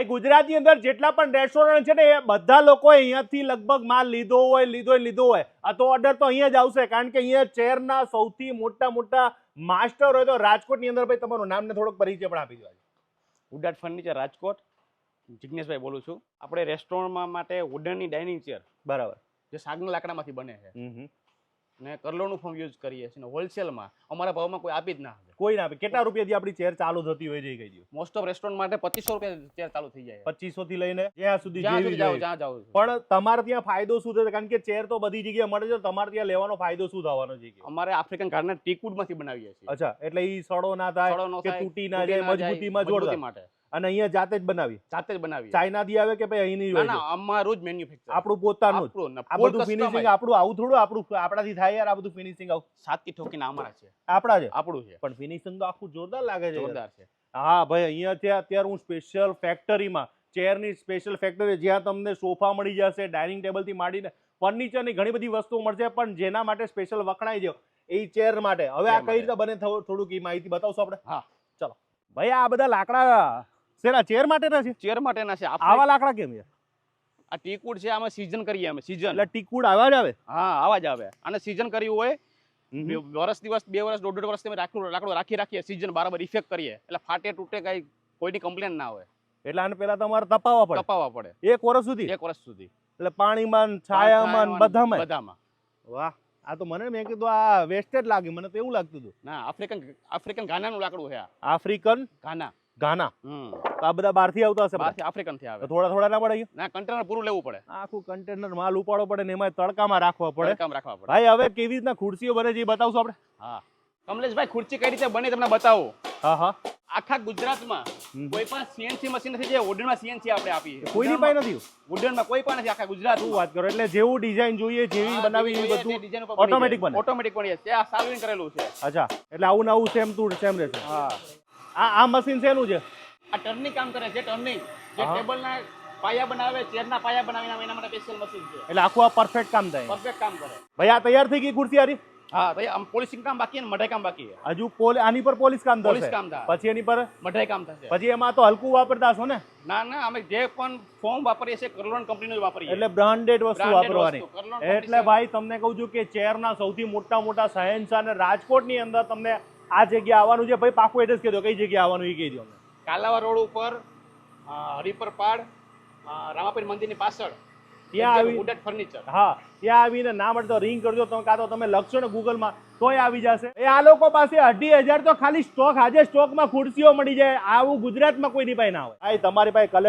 અહીં ગુજરાતની અંદર જેટલા પણ રેસ્ટોરન્ટ છે ને એ બધા લોકોએ અહીંયાથી લગભગ માલ લીધો હોય લીધો હોય લીધો હોય. આ તો ઓર્ડર તો અહીંયા જ આવશે કારણ કે અહીંયા ચેરના સૌથી મોટા મોટા માસ્ટર હોય તો રાજકોટની અંદર ભાઈ તમારું નામને થોડોક પરિચય પણ આપી દો ઉડાટ ફર્નિચર રાજકોટ. જિજ્ઞેશભાઈ બોલું છું. આપણે રેસ્ટોરન્ટમાં માટે વુડનની ડાઇનિંગ ચેર બરાબર. જે સાગના લાકડામાંથી બને છે. હમ. કરલોનું ફોર્મ યુઝ કરીએ છીએ હોલસેલમાં અમારા ભાવમાં કોઈ આપી જ ના શકે. કોઈ ના આપે. કેટલા રૂપિયાથી આપણી ચેર ચાલુ થતી હોય જઈ ગઈ મોસ્ટ ઓફ રેસ્ટોરન્ટ માટે પચીસો રૂપિયા ચેર ચાલુ થઈ જાય. પચીસો થી લઈને જ્યાં સુધી જ્યાં જેવી પણ તમારે ત્યાં ફાયદો શું થશે? કારણ કે ચેર તો બધી જગ્યાએ મળે છે તમારે ત્યાં લેવાનો ફાયદો શું થવાનો છે અમારે આફ્રિકન ગાર્ડને ટીકવુડમાંથી બનાવીએ છીએ. અચ્છા એટલે એ સડો ના થાય કે તૂટી ના જાય ના મજબૂતીમાં મજબૂતી જોરદાર. માટે. અને અહીંયા જાતે જ બનાવી જાતે જ બનાવી ચાઇના થી આવે કે ભાઈ અહીંની ના હોય ના અમારું જ મેન્યુફેક્ચર આપણું પોતાનું આ બધું ફિનિશિંગ આપણું આવું થોડું આપણું આપણાથી થાય યાર આ બધું ફિનિશિંગ આવું. સાતકી ઠોકીને અમારા છે. આપણા છે? આપણું છે. પણ ફિનિશિંગ તો આખું જોરદાર લાગે છે જોરદાર છે. હા ભાઈ અહીંયા છે અત્યારે હું સ્પેશિયલ ફેક્ટરીમાં ચેરની સ્પેશિયલ ફેક્ટરી જ્યાં તમને સોફા મળી જશે ડાઇનિંગ ટેબલથી માંડીને ફર્નિચરની ઘણી બધી વસ્તુઓ મળશે પણ જેના માટે સ્પેશિયલ વખણાઈ છે એ ચેર માટે. હવે આ કઈ રીતે બને થોડુંક એ માહિતી બતાવશો આપણે? હા. ચલો. ભાઈ આ બધા લાકડા શેના ચેર માટેના છે? ચેર માટેના છે. આવા લાકડા કેમ છે? આ ટીકુડ છે આમાં સીઝન કરીએ અમે સીઝન એટલે ટીકુડ આવા જ આવે? હા આવા જ આવે. અને સીઝન કર્યું હોય વર્ષ દિવસ બે વર્ષ દોઢ વર્ષ તમે લાકડું લાકડું રાખી રાખીએ સીઝન બરાબર ઇફેક્ટ કરીએ. એટલે ફાટે તૂટે કઈ કોઈની કમ્પ્લેન ના હોય. એટલે આને પેલા તમારે તપાવવા પડે. તપાવવા પડે. એક વર્ષ સુધી? એક વર્ષ સુધી. એટલે પાણીમાં છાયામાં બધામાં? બધામાં. વાહ આ તો મને મેં કીધું આ વેસ્ટેજ લાગે મને તો એવું લાગતું હતું. ના આફ્રિકન આફ્રિકન ગાનાનું લાકડું છે આ. African Ghana Ghana. તો આ બધા બહારથી આવતા હશે? બહારથી આફ્રિકનથી આવે. થોડા થોડા ના પડે ના કન્ટેનર પૂરું લેવું પડે. આખું કન્ટેનર માલ ઉપાડવો પડે ને એમાં તડકામાં રાખવા પડે. કામ રાખવા પડે. ભાઈ હવે કેવી રીતના ખુરશીઓ બને છે એ બતાવશો આપણે? હા. કમલેશભાઈ ખુરશી કઈ રીતે બને તમને બતાવો. હા હા. આખા ગુજરાતમાં કોઈ પણ સીએનસી મશીન નથી જે વુડનમાં સીએનસી આપણે આપી કોઈની પાસે નથી? વુડનમાં કોઈ પણ નથી આખા ગુજરાત. હું વાત કરો? એટલે જેવું ડિઝાઇન જોઈએ જેવી બનાવી એ બધું ઓટોમેટિક બને? ઓટોમેટિક બની. જાય. આ સાલ્વિંગ કરેલું છે. અચ્છા. એટલે આવું નવું આવું સેમ ટુ સેમ રહેશે. હા. આ આ મશીન શેનું છે? આ ટર્નિંગ કામ કરે છે ટર્નિંગ જે ટેબલના પાયા બનાવે ચેરના પાયા બનાવીને એના માટે સ્પેશિયલ મશીન છે. એટલે આખું આ પરફેક્ટ કામ થાય. પરફેક્ટ કામ કરે. ભાઈ આ તૈયાર થઈ ગઈ ખુરશી આરી હા ભાઈ આમ પોલિશિંગ કામ બાકી ને મઢાઈ કામ બાકી હજુ પોલ આની પર પોલિશ કામ પોલીસ થશે? કામ થાય. પછી એની પર? મઢાઈ કામ થશે. પછી એમાં તો હલકું વાપરતા હશો ને? ના ના અમે જે પણ ફોર્મ વાપરીએ છીએ કરલોન કંપનીનું જ વાપરીએ એટલે બ્રાન્ડેડ વસ્તુ વાપરવાની. એટલે ભાઈ તમને કહું છું કે ચેરના સૌથી મોટા મોટા સહેનશાહ અને રાજકોટની અંદર તમને આ જગ્યા આવવાનું છે. ભાઈ પાકું એડ્રેસ કહી દો. કઈ જગ્યા આવવાનું એ કહી દો કાલાવા રોડ ઉપર હરિપર પાડ રામાપીર મંદિરની પાછળ. ત્યાં આવી ઉડટ ફર્નિચર હા ત્યાં આવીને ના મળતો રિંગ કરજો. તમે કાં તો તમે લખશો ને ગૂગલમાં તોય આવી જશે. એ આ લોકો પાસે અઢી હજાર તો ખાલી સ્ટોક આજે સ્ટોકમાં ખુરશીઓ મળી જાય. આવું ગુજરાતમાં કોઈની પાસે ના હોય. આ તમારી પાસે કલેક્શન